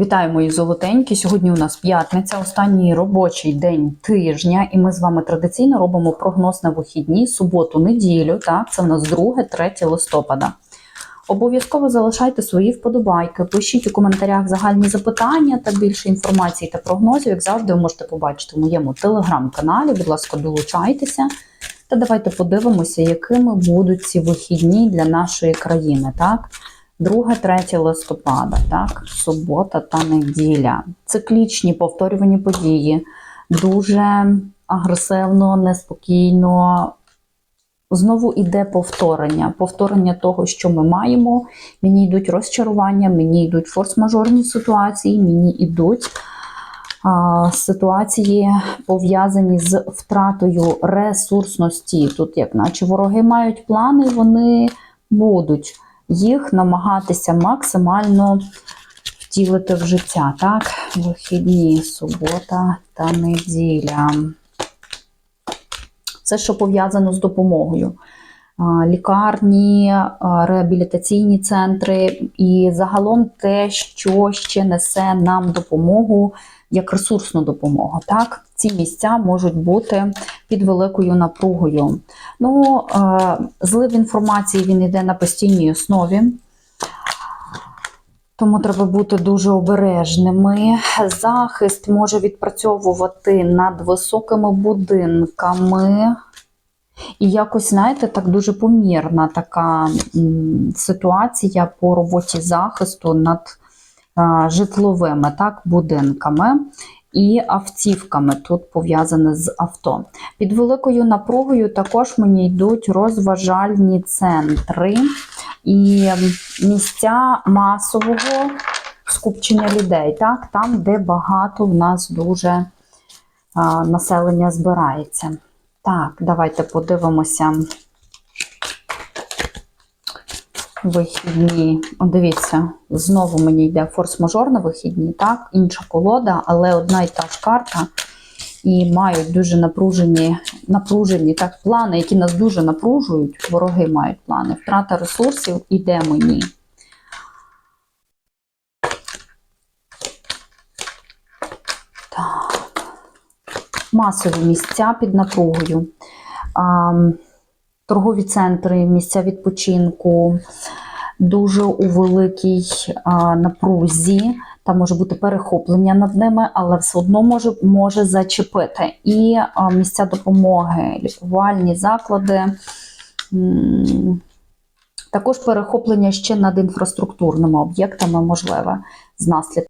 Вітаю, мої золотенькі. Сьогодні у нас п'ятниця, останній робочий день тижня, і ми з вами традиційно робимо прогноз на вихідні, суботу, неділю. Так, це в нас 2-3 листопада. Обов'язково залишайте свої вподобайки, пишіть у коментарях загальні запитання та більше інформації та прогнозів. Як завжди, ви можете побачити в моєму телеграм-каналі. Будь ласка, долучайтеся. Та давайте подивимося, якими будуть ці вихідні для нашої країни. Так? 2-3 листопада, так, субота та неділя. Циклічні повторювані події, дуже агресивно, неспокійно. Знову іде повторення. Повторення того, що ми маємо. Мені йдуть розчарування, мені йдуть форс-мажорні ситуації, мені йдуть а, ситуації, пов'язані з втратою ресурсності. Тут, як наче вороги мають плани, вони будуть їх намагатися максимально втілити в життя. Так, вихідні, субота та неділя. Це що пов'язано з допомогою. Лікарні, реабілітаційні центри і загалом те, що ще несе нам допомогу як ресурсну допомогу. Так, ці місця можуть бути під великою напругою. Ну, е, злив інформації він йде на постійній основі. Тому треба бути дуже обережними. Захист може відпрацьовувати над високими будинками. І якось, знаєте, так дуже помірна така ситуація по роботі захисту над житловими так, будинками і автівками. Тут пов'язане з авто. Під великою напругою також мені йдуть розважальні центри і місця масового скупчення людей, так, там, де багато в нас дуже а, населення збирається. Так, давайте подивимося. Вихідні. О, дивіться, знову мені йде форс-мажор на вихідні, так, інша колода, але одна і та ж карта. І мають дуже напружені, напружені так, плани, які нас дуже напружують. Вороги мають плани. Втрата ресурсів іде мені. Так. Масові місця під напругою. А, торгові центри, місця відпочинку дуже у великій а, напрузі. Там може бути перехоплення над ними, але все одно може, може зачепити. І а, місця допомоги, лікувальні заклади. Також перехоплення ще над інфраструктурними об'єктами можливе з наслідком.